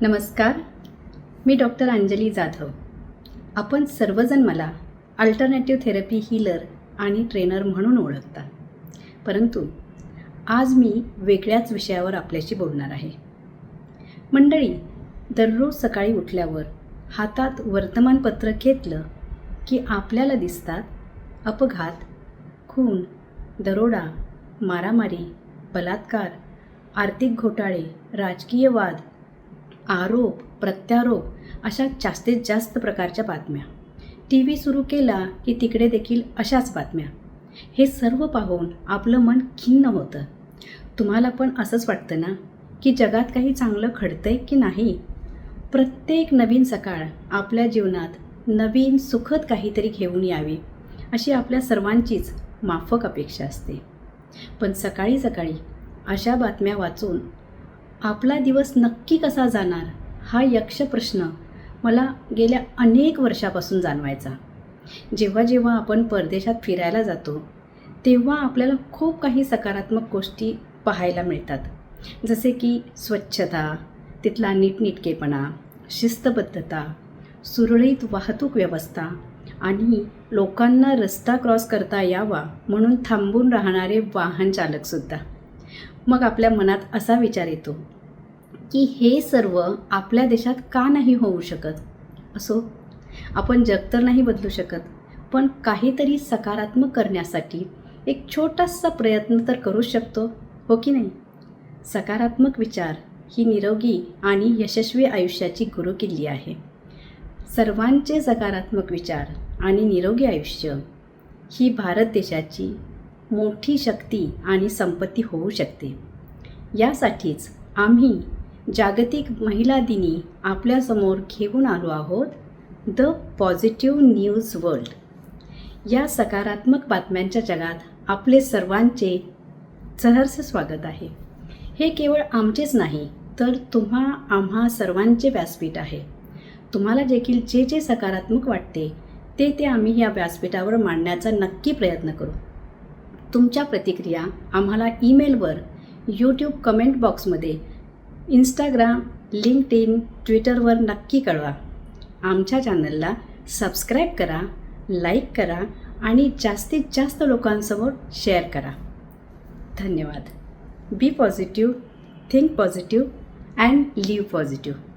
नमस्कार. मी डॉक्टर अंजली जाधव. आपण सर्वजण मला अल्टरनेटिव्ह थेरपी हिलर आणि ट्रेनर म्हणून ओळखता. परंतु आज मी वेगळ्याच विषयावर आपल्याशी बोलणार आहे. मंडळी दररोज सकाळी उठल्यावर हातात वर्तमानपत्र घेतलं की आपल्याला दिसतात अपघात खून दरोडा मारामारी बलात्कार आर्थिक घोटाळे राजकीय वाद आरोप प्रत्यारोप अशा जास्तीत जास्त प्रकारच्या बातम्या. टी व्ही सुरू केला की तिकडे देखील अशाच बातम्या. हे सर्व पाहून आपलं मन खिन्न होतं. तुम्हाला पण असंच वाटतं ना की जगात काही चांगलं घडतंय की नाही? प्रत्येक नवीन सकाळ आपल्या जीवनात नवीन सुखद काहीतरी घेऊन यावी अशी आपल्या सर्वांचीच माफक अपेक्षा असते. पण सकाळी सकाळी अशा बातम्या वाचून आपला दिवस नक्की कसा जाणार हा यक्ष प्रश्न मला गेल्या अनेक वर्षापासून जाणवायचा. जेव्हा जेव्हा आपण परदेशात फिरायला जातो तेव्हा आपल्याला खूप काही सकारात्मक गोष्टी पाहायला मिळतात. जसे की स्वच्छता तिथला नीटनीटकेपणा शिस्तबद्धता सुरळीत वाहतूक व्यवस्था आणि लोकांना रस्ता क्रॉस करता यावा म्हणून थांबून राहणारे वाहन चालकसुद्धा मग आपल्या मनात असा विचार येतो की हे सर्व आपल्या देशात का नाही होऊ शकत? असो आपण जग तर नाही बदलू शकत पण काहीतरी सकारात्मक करण्यासाठी एक छोटासा प्रयत्न तर करू शकतो हो की नाही? सकारात्मक विचार ही निरोगी आणि यशस्वी आयुष्याची गुरुकिल्ली आहे. सर्वांचे सकारात्मक विचार आणि निरोगी आयुष्य ही भारत देशाची मोठी शक्ती आणि संपत्ती होऊ शकते. यासाठीच आम्ही जागतिक महिला दिनी आपल्यासमोर घेऊन आलो आहोत द पॉझिटिव्ह न्यूज वर्ल्ड. या सकारात्मक बातम्यांच्या जगात आपले सर्वांचे सहर्ष स्वागत आहे. हे केवळ आमचेच नाही तर तुम्हा आम्हा सर्वांचे व्यासपीठ आहे. तुम्हाला देखील जे जे सकारात्मक वाटते ते ते आम्ही या व्यासपीठावर मांडण्याचा नक्की प्रयत्न करू. तुमच्या प्रतिक्रिया आम्हाला ईमेलवर यूट्यूब कमेंट बॉक्समध्ये इंस्टाग्राम लिंक्ड इन ट्विटरवर नक्की कळवा. आमच्या चॅनलला सबस्क्राईब करा लाईक करा आणि जास्तीत जास्त लोकांसमोर शेअर करा. धन्यवाद. Be positive think positive and live positive